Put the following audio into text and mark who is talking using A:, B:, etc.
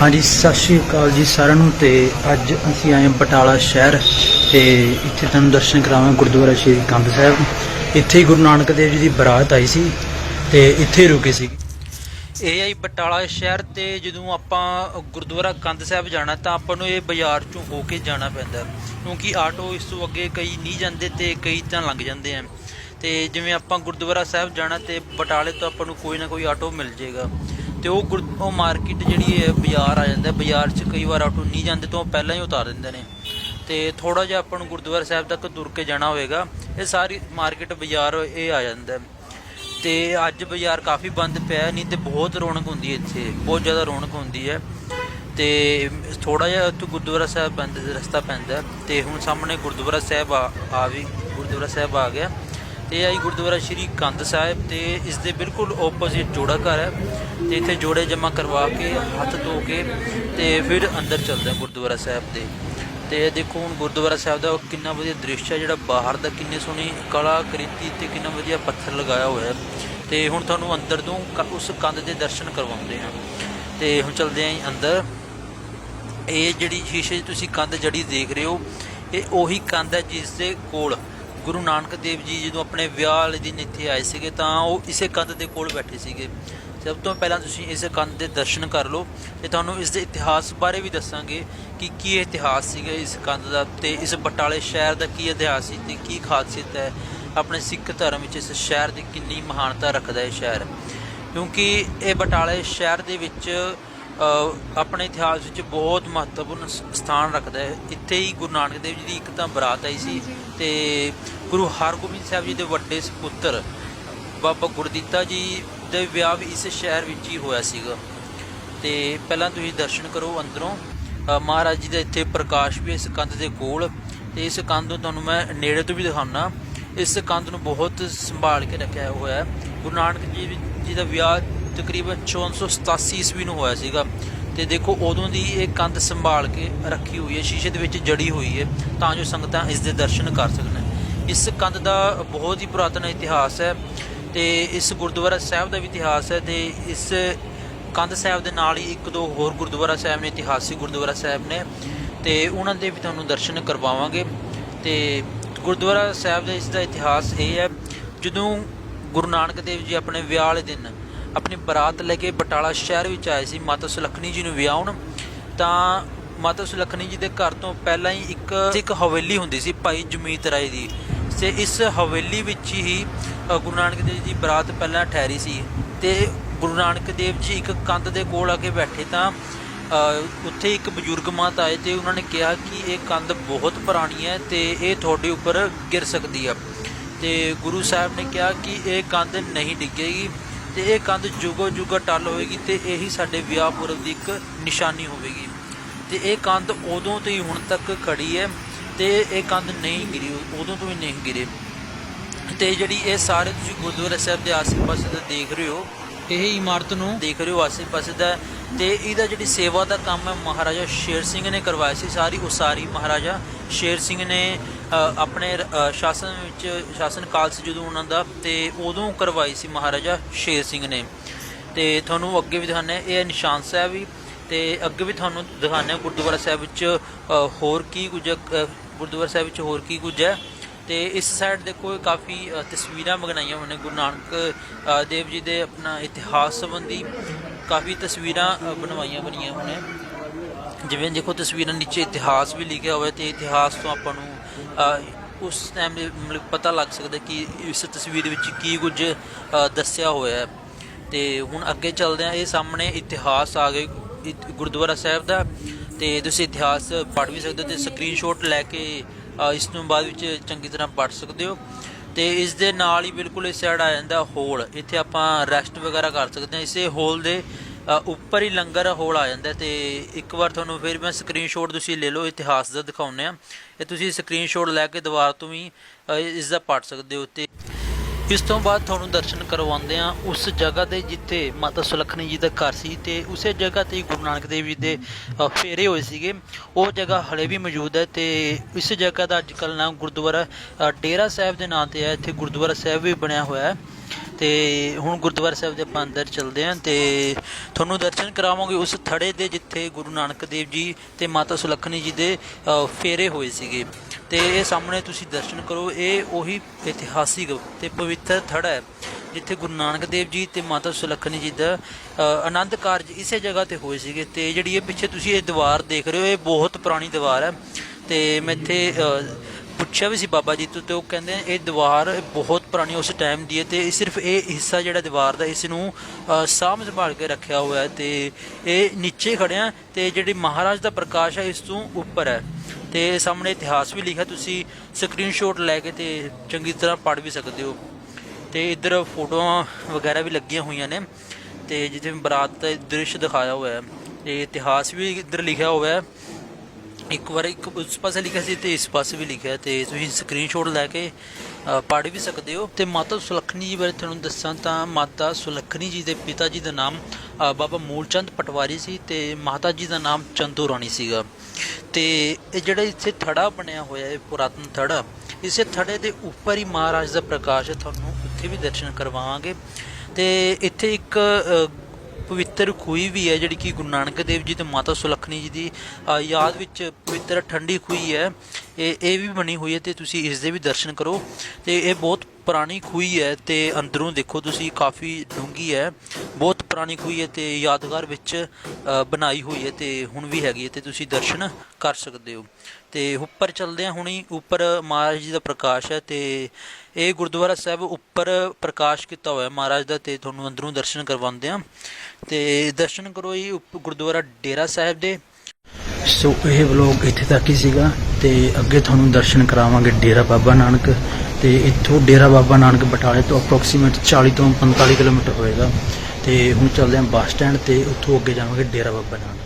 A: ਹਾਂਜੀ, ਸਤਿ ਸ਼੍ਰੀ ਅਕਾਲ ਜੀ ਸਾਰਿਆਂ ਨੂੰ ਤੇ ਅੱਜ ਅਸੀਂ ਆਏ ਹਾਂ ਬਟਾਲਾ ਸ਼ਹਿਰ ਤੇ ਇੱਥੇ ਤੁਹਾਨੂੰ ਦਰਸ਼ਨ ਕਰਾਵਾਂ ਗੁਰਦੁਆਰਾ ਸ਼੍ਰੀ ਕੰਧ ਸਾਹਿਬ। ਇੱਥੇ ਹੀ ਗੁਰੂ ਨਾਨਕ ਦੇਵ ਜੀ ਦੀ ਬਰਾਤ ਆਈ ਸੀ ਤੇ ਇੱਥੇ ਹੀ ਰੁਕੇ ਸੀ। ਇਹ ਆਈ ਬਟਾਲਾ ਸ਼ਹਿਰ ਤੇ ਜਦੋਂ ਆਪਾਂ ਗੁਰਦੁਆਰਾ ਕੰਧ ਸਾਹਿਬ ਜਾਣਾ ਤਾਂ ਆਪਾਂ ਨੂੰ ਇਹ ਬਾਜ਼ਾਰ ਚੋਂ ਹੋ ਕੇ ਜਾਣਾ ਪੈਂਦਾ। ਕਿਉਂਕਿ ਆਟੋ ਇਸ ਤੋਂ ਅੱਗੇ ਕਈ ਨਹੀਂ ਜਾਂਦੇ ਤੇ ਕਈ ਤਾਂ ਲੰਘ ਜਾਂਦੇ ਆ। ਤੇ ਜਿਵੇਂ ਆਪਾਂ ਗੁਰਦੁਆਰਾ ਸਾਹਿਬ ਜਾਣਾ ਤੇ ਬਟਾਲੇ ਤੋਂ ਆਪਾਂ ਨੂੰ ਕੋਈ ਨਾ ਕੋਈ ਆਟੋ ਮਿਲ ਜੇਗਾ। ਤੇ ਉਹ ਗੁਰ- ਉਹ ਮਾਰਕੀਟ ਜਿਹੜੀ ਹੈ ਬਾਜ਼ਾਰ ਆ ਜਾਂਦਾ, ਬਾਜ਼ਾਰ 'ਚ ਕਈ ਵਾਰ ਆਟੋ ਨਹੀਂ ਜਾਂਦੇ ਤੋਂ ਪਹਿਲਾਂ ਹੀ ਉਤਾਰ ਦਿੰਦੇ ਨੇ। ਤੇ ਥੋੜਾ ਜਿਹਾ ਆਪਾਂ ਨੂੰ ਗੁਰਦੁਆਰਾ ਸਾਹਿਬ ਤੱਕ ਤੁਰ ਕੇ ਜਾਣਾ ਹੋਵੇਗਾ, ਇਹ ਸਾਰੀ ਮਾਰਕੀਟ ਬਾਜ਼ਾਰ ਇਹ ਆ ਜਾਂਦਾ ਹੈ। ਤੇ ਅੱਜ ਬਾਜ਼ਾਰ ਕਾਫੀ ਬੰਦ ਪਿਆ, ਨਹੀਂ ਤੇ ਬਹੁਤ ਰੌਣਕ ਹੁੰਦੀ ਹੈ ਇੱਥੇ, ਬਹੁਤ ਜ਼ਿਆਦਾ ਰੌਣਕ ਹੁੰਦੀ ਹੈ। ਤੇ ਥੋੜਾ ਜਿਹਾ ਉੱਥੇ ਗੁਰਦੁਆਰਾ ਸਾਹਿਬ ਪੈਂਦਾ ਰਸਤਾ ਪੈਂਦਾ ਹੈ। ਤੇ ਹੁਣ ਸਾਹਮਣੇ ਗੁਰਦੁਆਰਾ ਸਾਹਿਬ ਆ ਆ ਵੀ, ਗੁਰਦੁਆਰਾ ਸਾਹਿਬ ਆ ਗਿਆ। ਤੇ ਆਈ ਗੁਰਦੁਆਰਾ ਸ਼੍ਰੀ ਕੰਧ ਸਾਹਿਬ ਤੇ ਇਸ ਦੇ ਬਿਲਕੁਲ ਆਪੋਜ਼ਿਟ ਜੋੜਾ ਘਰ ਹੈ ਤੇ ਇੱਥੇ ਜੋੜੇ ਜਮ੍ਹਾਂ ਕਰਵਾ ਕੇ, ਹੱਥ ਧੋ ਕੇ ਤੇ ਫਿਰ ਅੰਦਰ ਚੱਲਦੇ ਹਾਂ ਗੁਰਦੁਆਰਾ ਸਾਹਿਬ ਦੇ। ਤੇ ਦੇਖੋ ਹੁਣ ਗੁਰਦੁਆਰਾ ਸਾਹਿਬ ਦਾ ਕਿੰਨਾ ਵਧੀਆ ਦ੍ਰਿਸ਼ ਹੈ ਜਿਹੜਾ ਬਾਹਰ ਦਾ ਕਿੰਨੀ ਸੋਹਣੀ ਕਲਾਕ੍ਰਿਤੀ ਤੇ ਕਿੰਨਾ ਵਧੀਆ ਪੱਥਰ ਲਗਾਇਆ ਹੋਇਆ ਹੈ। ਤੇ ਹੁਣ ਤੁਹਾਨੂੰ ਅੰਦਰ ਤੋਂ ਕ- ਉਸ ਕੰਧ ਦੇ ਦਰਸ਼ਨ ਕਰਵਾਉਂਦੇ ਹਾਂ। ਤੇ ਹੁਣ ਚੱਲਦੇ ਆਂ ਜੀ ਅੰਦਰ। ਇਹ ਜਿਹੜੀ ਸ਼ੀਸ਼ੇ 'ਚ ਤੁਸੀਂ ਕੰਧ ਜੜੀ ਦੇਖ ਰਹੇ ਹੋ, ਇਹ ਉਹੀ ਕੰਧ ਹੈ ਜਿਸ ਦੇ ਕੋਲ ਗੁਰੂ ਨਾਨਕ ਦੇਵ ਜੀ ਜਦੋਂ ਆਪਣੇ ਵਿਆਹ ਵਾਲੇ ਦਿਨ ਇੱਥੇ ਆਏ ਸੀਗੇ ਤਾਂ ਉਹ ਇਸੇ ਕੰਧ ਦੇ ਕੋਲ ਬੈਠੇ ਸੀਗੇ। ਸਭ ਤੋਂ ਪਹਿਲਾਂ ਤੁਸੀਂ ਇਸ ਕੰਧ ਦੇ ਦਰਸ਼ਨ ਕਰ ਲਓ ਤੇ ਤੁਹਾਨੂੰ ਇਸ ਦੇ ਇਤਿਹਾਸ ਬਾਰੇ ਵੀ ਦੱਸਾਂਗੇ ਕਿ ਕੀ ਇਤਿਹਾਸ ਸੀਗਾ ਇਸ ਕੰਧ ਦਾ ਤੇ ਇਸ ਬਟਾਲੇ ਸ਼ਹਿਰ ਦਾ ਕੀ ਇਤਿਹਾਸ ਸੀ ਤੇ ਕੀ ਖਾਸੀਅਤ ਹੈ। ਆਪਣੇ ਸਿੱਖ ਧਰਮ ਵਿੱਚ ਇਸ ਸ਼ਹਿਰ ਦੀ ਕਿੰਨੀ ਮਹਾਨਤਾ ਰੱਖਦਾ ਹੈ ਸ਼ਹਿਰ। ਕਿਉਂਕਿ ਇਹ ਬਟਾਲੇ ਸ਼ਹਿਰ ਦੇ ਵਿੱਚ ਆਪਣੇ ਇਤਿਹਾਸ ਵਿੱਚ ਬਹੁਤ ਮਹੱਤਵਪੂਰਨ ਸਥਾਨ ਰੱਖਦਾ ਹੈ। ਇੱਥੇ ਹੀ ਗੁਰੂ ਨਾਨਕ ਦੇਵ ਜੀ ਦੀ ਇੱਕ ਤਾਂ ਬਰਾਤ ਆਈ ਸੀ ਤੇ ਗੁਰੂ ਹਰਗੋਬਿੰਦ ਸਾਹਿਬ ਜੀ ਦੇ ਵੱਡੇ ਸੁਪੁੱਤਰ ਬਾਬਾ ਗੁਰਦੀਤਾ ਜੀ ਦੇ ਵਿਆਹ ਵੀ ਇਸ ਸ਼ਹਿਰ ਵਿੱਚ ਹੀ ਹੋਇਆ ਸੀਗਾ। ਤੇ ਪਹਿਲਾਂ ਤੁਸੀਂ ਦਰਸ਼ਨ ਕਰੋ ਅੰਦਰੋਂ। ਮਹਾਰਾਜ ਜੀ ਦਾ ਇੱਥੇ ਪ੍ਰਕਾਸ਼ ਵੀ ਇਸ ਕੰਧ ਦੇ ਕੋਲ। ਤੇ ਇਸ ਕੰਧ ਨੂੰ ਤੁਹਾਨੂੰ ਮੈਂ ਨੇੜੇ ਤੋਂ ਵੀ ਦਿਖਾਉਣਾ ਇਸ ਕੰਧ ਨੂੰ ਬਹੁਤ ਸੰਭਾਲ ਕੇ ਰੱਖਿਆ ਹੋਇਆ ਹੈ। ਗੁਰੂ ਨਾਨਕ ਜੀ ਜੀ ਦਾ ਵਿਆਹ ਤਕਰੀਬਨ 1487 ਈਸਵੀ ਨੂੰ ਹੋਇਆ ਸੀਗਾ। ਤੇ ਦੇਖੋ ਉਦੋਂ ਦੀ ਇਹ ਕੰਧ ਸੰਭਾਲ ਕੇ ਰੱਖੀ ਹੋਈ ਹੈ। ਸ਼ੀਸ਼ੇ ਦੇ ਵਿੱਚ ਜੜੀ ਹੋਈ ਹੈ। ਤਾਂ ਜੋ ਸੰਗਤਾਂ ਇਸ ਦੇ ਦਰਸ਼ਨ ਕਰ ਸਕਣ। ਇਸ ਕੰਧ ਦਾ ਬਹੁਤ ਹੀ ਪੁਰਾਤਨ ਇਤਿਹਾਸ ਹੈ ਤੇ ਇਸ ਗੁਰਦੁਆਰਾ ਸਾਹਿਬ ਦਾ ਵੀ ਇਤਿਹਾਸ ਹੈ ਤੇ ਇਸ ਕੰਧ ਸਾਹਿਬ ਦੇ ਨਾਲ ਹੀ ਇੱਕ ਦੋ ਹੋਰ ਗੁਰਦੁਆਰਾ ਸਾਹਿਬ ਨੇ, ਇਤਿਹਾਸਿਕ ਗੁਰਦੁਆਰਾ ਸਾਹਿਬ ਨੇ ਤੇ ਉਹਨਾਂ ਦੇ ਵੀ ਤੁਹਾਨੂੰ ਦਰਸ਼ਨ ਕਰਵਾਵਾਂਗੇ ਤੇ ਗੁਰਦੁਆਰਾ ਸਾਹਿਬ ਦਾ ਇਸ ਦਾ ਇਤਿਹਾਸ ਇਹ ਹੈ, ਜਦੋਂ ਗੁਰੂ ਨਾਨਕ ਦੇਵ ਜੀ ਆਪਣੇ ਵਿਆਹ ਵਾਲੇ ਦਿਨ ਆਪਣੀ ਬਰਾਤ ਲੈ ਕੇ ਬਟਾਲਾ ਸ਼ਹਿਰ ਵਿੱਚ ਆਏ ਸੀ, ਮਾਤਾ ਸੁਲੱਖਣੀ ਜੀ ਨੂੰ ਵਿਆਹਣ, ਤਾਂ ਮਾਤਾ ਸੁਲੱਖਣੀ ਜੀ ਦੇ ਘਰ ਤੋਂ ਪਹਿਲਾਂ ਹੀ ਇੱਕ ਇੱਕ ਹਵੇਲੀ ਹੁੰਦੀ ਸੀ ਭਾਈ ਜਮੀਤ ਰਾਏ ਦੀ। ਤੇ ਇਸ ਹਵੇਲੀ ਵਿੱਚ ਹੀ ਗੁਰੂ ਨਾਨਕ ਦੇਵ ਜੀ ਦੀ ਬਰਾਤ ਪਹਿਲਾਂ ਠਹਿਰੀ ਸੀ ਤੇ ਗੁਰੂ ਨਾਨਕ ਦੇਵ ਜੀ ਇੱਕ ਕੰਧ ਦੇ ਕੋਲ ਆ ਕੇ ਬੈਠੇ ਤਾਂ ਉੱਥੇ ਇੱਕ ਬਜ਼ੁਰਗ ਮਾਤਾ ਆਏ ਤੇ ਉਹਨਾਂ ਨੇ ਕਿਹਾ ਕਿ ਇਹ ਕੰਧ ਬਹੁਤ ਪੁਰਾਣੀ ਹੈ ਤੇ ਇਹ ਤੁਹਾਡੇ ਉੱਪਰ ਗਿਰ ਸਕਦੀ ਹੈ ਤੇ ਗੁਰੂ ਸਾਹਿਬ ਨੇ ਕਿਹਾ ਕਿ ਇਹ ਕੰਧ ਨਹੀਂ ਡਿੱਗੇਗੀ ਤੇ ਇਹ ਕੰਧ ਜੁਗੋ ਜੁਗ ਟੱਲ ਹੋਏਗੀ ਤੇ ਇਹੀ ਸਾਡੇ ਵਿਆਹ ਪੁਰਬ ਦੀ ਇੱਕ ਨਿਸ਼ਾਨੀ ਹੋਵੇਗੀ। ਤੇ ਇਹ ਕੰਧ ਉਦੋਂ ਤੋਂ ਹੀ ਹੁਣ ਤੱਕ ਖੜੀ ਹੈ। ਤੇ ਇਹ ਕੰਧ ਨਹੀਂ ਗਿਰੀ ਉਦੋਂ ਤੋਂ ਹੀ ਨਹੀਂ ਗਿਰੇ। ਤੇ ਜਿਹੜੀ ਇਹ ਸਾਰੇ ਤੁਸੀਂ ਗੁਰਦੁਆਰਾ ਸਾਹਿਬ ਦੇ ਆਸ-ਪਾਸੇ ਦਾ ਦੇਖ ਰਹੇ ਹੋ ਇਹ ਇਮਾਰਤ ਨੂੰ ਦੇਖ ਰਹੇ ਹੋ ਆਸੇ-ਪਾਸੇ ਦਾ ਤੇ ਇਹਦਾ ਜਿਹੜੀ ਸੇਵਾ ਦਾ ਕੰਮ ਹੈ ਮਹਾਰਾਜਾ ਸ਼ੇਰ ਸਿੰਘ ਨੇ ਕਰਵਾਇਆ ਸੀ ਸਾਰੀ ਉਸਾਰੀ ਮਹਾਰਾਜਾ ਸ਼ੇਰ ਸਿੰਘ ਨੇ ਆਪਣੇ ਸ਼ਾਸਨ ਵਿੱਚ ਸ਼ਾਸਨ ਕਾਲ ਸੀ ਜਦੋਂ ਉਹਨਾਂ ਦਾ ਤੇ ਉਦੋਂ ਕਰਵਾਈ ਸੀ ਮਹਾਰਾਜਾ ਸ਼ੇਰ ਸਿੰਘ ਨੇ। ਤੇ ਤੁਹਾਨੂੰ ਅੱਗੇ ਵੀ ਦਿਖਾਣਾ ਇਹ ਨਿਸ਼ਾਨ ਸਾਹਿਬ ਵੀ ਤੇ ਅੱਗੇ ਵੀ ਤੁਹਾਨੂੰ ਦਿਖਾਣਾ ਗੁਰਦੁਆਰਾ ਸਾਹਿਬ ਵਿੱਚ ਹੋਰ ਕੀ ਕੁਝ ਗੁਰਦੁਆਰਾ ਸਾਹਿਬ ਵਿੱਚ ਹੋਰ ਕੀ ਕੁਝ ਹੈ। ਤੇ ਇਸ ਸਾਈਡ ਦੇਖੋ ਕਾਫੀ ਤਸਵੀਰਾਂ ਬਣਾਈਆਂ ਹੋਈਆਂ ਨੇ ਗੁਰੂ ਨਾਨਕ ਦੇਵ ਜੀ ਦੇ ਆਪਣਾ ਇਤਿਹਾਸ ਸੰਬੰਧੀ ਕਾਫੀ ਤਸਵੀਰਾਂ ਬਣਵਾਈਆਂ ਬਣੀਆਂ ਹੋਈਆਂ ਜਿਵੇਂ ਦੇਖੋ ਤਸਵੀਰਾਂ ਨੀਚੇ ਇਤਿਹਾਸ ਵੀ ਲਿਖਿਆ ਹੋਇਆ ਤੇ ਇਤਿਹਾਸ ਤੋਂ ਆਪਾਂ ਨੂੰ ਉਸ ਟਾਈਮ ਦੇ ਮਤਲਬ ਪਤਾ ਲੱਗ ਸਕਦਾ ਕਿ ਇਸ ਤਸਵੀਰ ਵਿੱਚ ਕੀ ਕੁਝ ਦੱਸਿਆ ਹੋਇਆ ਹੈ। ਤੇ ਹੁਣ ਅੱਗੇ ਚੱਲਦੇ ਆ ਇਹ ਸਾਹਮਣੇ ਇਤਿਹਾਸ ਆ ਗਏ ਗੁਰਦੁਆਰਾ ਸਾਹਿਬ ਦਾ ਤੇ ਤੁਸੀਂ ਇਤਿਹਾਸ ਪੜ੍ਹ ਵੀ ਸਕਦੇ ਹੋ ਤੇ ਸਕਰੀਨਸ਼ਾਟ ਲੈ ਕੇ ਇਸ ਨੂੰ ਬਾਅਦ ਵਿੱਚ ਚੰਗੀ ਤਰ੍ਹਾਂ ਪੜ੍ਹ ਸਕਦੇ ਹੋ। ਤੇ ਇਸ ਦੇ ਨਾਲ ਹੀ ਬਿਲਕੁਲ ਇਸ ਸਾਈਡ ਆ ਜਾਂਦਾ ਹੋਲ। ਇੱਥੇ ਆਪਾਂ ਰੈਸਟ ਵਗੈਰਾ ਕਰ ਸਕਦੇ ਹਾਂ। ਇਸੇ ਹੋਲ ਦੇ ਉੱਪਰ ਹੀ ਲੰਗਰ ਹੋਲ ਆ ਜਾਂਦਾ ਤੇ ਇੱਕ ਵਾਰ ਤੁਹਾਨੂੰ ਫਿਰ ਮੈਂ ਸਕਰੀਨਸ਼ਾਟ ਤੁਸੀਂ ਲੈ ਲਓ ਇਤਿਹਾਸ ਦਾ ਦਿਖਾਉਂਦੇ ਆ ਇਹ ਤੁਸੀਂ ਸਕਰੀਨਸ਼ਾਟ ਲੈ ਕੇ ਦੁਬਾਰਾ ਤੋਂ ਵੀ ਅ, ਇਸ ਦਾ ਪੜ੍ਹ ਸਕਦੇ ਹੋ ਤੇ ਇਸ ਤੋਂ ਬਾਅਦ ਤੁਹਾਨੂੰ ਦਰਸ਼ਨ ਕਰਵਾਉਂਦੇ ਆ ਉਸ ਜਗ੍ਹਾ ਤੇ ਜਿੱਥੇ ਮਾਤਾ ਸੁਲੱਖਣੀ ਜੀ ਦਾ ਘਰ ਸੀ ਤੇ ਉਸੇ ਜਗ੍ਹਾ ਤੇ ਹੀ ਗੁਰੂ ਨਾਨਕ ਦੇਵ ਜੀ ਦੇ ਫੇਰੇ ਹੋਏ ਸੀਗੇ। ਉਹ ਜਗ੍ਹਾ ਹਲੇ ਵੀ ਮੌਜੂਦ ਹੈ ਤੇ ਇਸ ਜਗ੍ਹਾ ਦਾ ਅੱਜ ਕੱਲ੍ਹ ਨਾਮ ਗੁਰਦੁਆਰਾ ਡੇਰਾ ਸਾਹਿਬ ਦੇ ਨਾਂ ਤੇ ਹੈ। ਇੱਥੇ ਗੁਰਦੁਆਰਾ ਸਾਹਿਬ ਵੀ ਬਣਿਆ ਹੋਇਆ ਹੈ ਤੇ ਹੁਣ ਗੁਰਦੁਆਰਾ ਸਾਹਿਬ ਦੇ ਆਪਾਂ ਅੰਦਰ ਚੱਲਦੇ ਹਾਂ ਤੇ ਤੁਹਾਨੂੰ ਦਰਸ਼ਨ ਕਰਾਵਾਂਗੇ ਉਸ ਥੜੇ ਦੇ ਜਿੱਥੇ ਗੁਰੂ ਨਾਨਕ ਦੇਵ ਜੀ ਤੇ ਮਾਤਾ ਸੁਲੱਖਣੀ ਜੀ ਦੇ ਫੇਰੇ ਹੋਏ ਸੀਗੇ। ਤੇ ਇਹ ਸਾਹਮਣੇ ਤੁਸੀਂ ਦਰਸ਼ਨ ਕਰੋ, ਇਹ ਉਹੀ ਇਤਿਹਾਸਿਕ ਤੇ ਪਵਿੱਤਰ ਥੜਾ ਹੈ, ਜਿੱਥੇ ਗੁਰੂ ਨਾਨਕ ਦੇਵ ਜੀ ਤੇ ਮਾਤਾ ਸੁਲੱਖਣੀ ਜੀ ਦਾ ਆਨੰਦ ਕਾਰਜ ਇਸੇ ਜਗ੍ਹਾ ਤੇ ਹੋਏ ਸੀਗੇ ਤੇ ਜਿਹੜੀ ਇਹ ਪਿੱਛੇ ਤੁਸੀਂ ਇਹ ਦੀਵਾਰ ਦੇਖ ਰਹੇ ਹੋ, ਇਹ ਬਹੁਤ ਪੁਰਾਣੀ ਦੀਵਾਰ ਹੈ ਤੇ ਮੈਂ ਇੱਥੇ ਪੁੱਛਿਆ ਵੀ ਸੀ ਬਾਬਾ ਜੀ ਤੋਂ ਤੇ ਉਹ ਕਹਿੰਦੇ ਇਹ ਦੀਵਾਰ ਬਹੁਤ ਪੁਰਾਣੀ ਉਸ ਟਾਈਮ ਦੀ ਹੈ ਤੇ ਸਿਰਫ ਇਹ ਹਿੱਸਾ ਜਿਹੜਾ ਦੀਵਾਰ ਦਾ ਇਸ ਨੂੰ ਸਾਂਭ ਸੰਭਾਲ ਕੇ ਰੱਖਿਆ ਹੋਇਆ ਹੈ ਤੇ ਇਹ ਨੀਚੇ ਖੜਿਆ ਤੇ ਜਿਹੜੀ ਮਹਾਰਾਜ ਦਾ ਪ੍ਰਕਾਸ਼ ਹੈ ਇਸ ਤੋਂ ਉੱਪਰ ਹੈ। ਤੇ ਸਾਹਮਣੇ ਇਤਿਹਾਸ ਵੀ ਲਿਖਿਆ, ਤੁਸੀਂ ਸਕਰੀਨਸ਼ਾਟ ਲੈ ਕੇ ਤੇ ਚੰਗੀ ਤਰ੍ਹਾਂ ਪੜ੍ਹ ਵੀ ਸਕਦੇ ਹੋ। ਤੇ ਇੱਧਰ ਫੋਟੋਆਂ ਵਗੈਰਾ ਵੀ ਲੱਗੀਆਂ ਹੋਈਆਂ ਨੇ ਤੇ ਜਿੱਥੇ ਬਰਾਤ ਦਾ ਦ੍ਰਿਸ਼ ਦਿਖਾਇਆ ਹੋਇਆ ਹੈ। ਤੇ ਇਤਿਹਾਸ ਵੀ ਇੱਧਰ ਲਿਖਿਆ ਹੋਇਆ ਹੈ। ਇੱਕ ਵਾਰ ਇੱਕ ਉਸ ਪਾਸੇ ਲਿਖਿਆ ਸੀ ਤੇ ਇਸ ਪਾਸੇ ਵੀ ਲਿਖਿਆ ਹੈ ਤੇ ਤੁਸੀਂ ਸਕਰੀਨਸ਼ਾਟ ਲੈ ਕੇ ਪੜ੍ਹ ਵੀ ਸਕਦੇ ਹੋ। ਤੇ ਮਾਤਾ ਸੁਲੱਖਣੀ ਜੀ ਬਾਰੇ ਤੁਹਾਨੂੰ ਦੱਸਾਂ ਤਾਂ ਮਾਤਾ ਸੁਲੱਖਣੀ ਜੀ ਦੇ ਪਿਤਾ ਜੀ ਦਾ ਨਾਮ ਬਾਬਾ ਮੂਲਚੰਦ ਪਟਵਾਰੀ ਸੀ ਤੇ ਮਾਤਾ ਜੀ ਦਾ ਨਾਮ ਚੰਦੂ ਰਾਣੀ ਸੀਗਾ। ਤੇ ਇਹ ਜਿਹੜਾ ਇੱਥੇ ਥੜਾ ਬਣਿਆ ਹੋਇਆ ਹੈ ਪੁਰਾਤਨ ਥੜਾ, ਇਸੇ ਥੜੇ ਦੇ ਉੱਪਰ ਹੀ ਮਹਾਰਾਜ ਦਾ ਪ੍ਰਕਾਸ਼ ਹੈ, ਤੁਹਾਨੂੰ ਉੱਥੇ ਵੀ ਦਰਸ਼ਨ ਕਰਵਾਵਾਂਗੇ। ਤੇ ਇੱਥੇ ਇੱਕ ਪਵਿੱਤਰ ਖੂਹੀ ਵੀ ਹੈ, ਜਿਹੜੀ ਕਿ ਗੁਰੂ ਨਾਨਕ ਦੇਵ ਜੀ ਤੇ ਮਾਤਾ ਸੁਲੱਖਣੀ ਜੀ ਦੀ ਯਾਦ ਵਿੱਚ ਪਵਿੱਤਰ ਠੰਡੀ ਖੂਹੀ ਹੈ। ਇਹ ਇਹ ਵੀ ਬਣੀ ਹੋਈ ਹੈ ਤੇ ਤੁਸੀਂ ਇਸ ਦੇ ਵੀ ਦਰਸ਼ਨ ਕਰੋ। ਤੇ ਇਹ ਬਹੁਤ ਪੁਰਾਣੀ ਖੂਹੀ ਹੈ ਤੇ ਅੰਦਰੋਂ ਦੇਖੋ ਤੁਸੀਂ ਕਾਫੀ ਡੂੰਘੀ ਹੈ। ਬਹੁਤ ਪੁਰਾਣੀ ਖੂਹੀ ਹੈ ਤੇ ਯਾਦਗਾਰ ਵਿੱਚ ਬਣਾਈ ਹੋਈ ਹੈ ਤੇ ਹੁਣ ਵੀ ਹੈਗੀ ਹੈ ਤੇ ਤੁਸੀਂ ਦਰਸ਼ਨ ਕਰ ਸਕਦੇ ਹੋ। ਤੇ ਉੱਪਰ ਚੱਲਦੇ ਹਾਂ ਹੁਣੀ, ਉੱਪਰ ਮਹਾਰਾਜ ਜੀ ਦਾ ਪ੍ਰਕਾਸ਼ ਹੈ ਤੇ ਇਹ ਗੁਰਦੁਆਰਾ ਸਾਹਿਬ ਉੱਪਰ ਪ੍ਰਕਾਸ਼ ਕੀਤਾ ਹੋਇਆ ਮਹਾਰਾਜ ਦਾ ਤੇ ਤੁਹਾਨੂੰ ਅੰਦਰੋਂ ਦਰਸ਼ਨ ਕਰਵਾਉਂਦੇ ਆ ਤੇ ਦਰਸ਼ਨ ਕਰੋ ਜੀ ਉੱਪ- ਗੁਰਦੁਆਰਾ ਡੇਰਾ ਸਾਹਿਬ ਦੇ। ਸੋ ਇਹ ਵਲੋਗ ਇੱਥੇ ਤੱਕ ਹੀ ਸੀਗਾ ਤੇ ਅੱਗੇ ਤੁਹਾਨੂੰ ਦਰਸ਼ਨ ਕਰਾਵਾਂਗੇ ਡੇਰਾ ਬਾਬਾ ਨਾਨਕ ਤੇ ਇੱਥੋਂ ਡੇਰਾ ਬਾਬਾ ਨਾਨਕ ਬਟਾਲੇ ਤੋਂ ਅਪਰੋਕਸੀਮੇਟ 40 ਤੋਂ 45 ਕਿਲੋਮੀਟਰ ਹੋਏਗਾ। ਤੇ ਹੁਣ ਚੱਲਦੇ ਹਾਂ ਬੱਸ ਸਟੈਂਡ ਤੇ ਉੱਥੋਂ ਅੱਗੇ ਜਾਵਾਂਗੇ ਡੇਰਾ ਬਾਬਾ ਨਾਨਕ।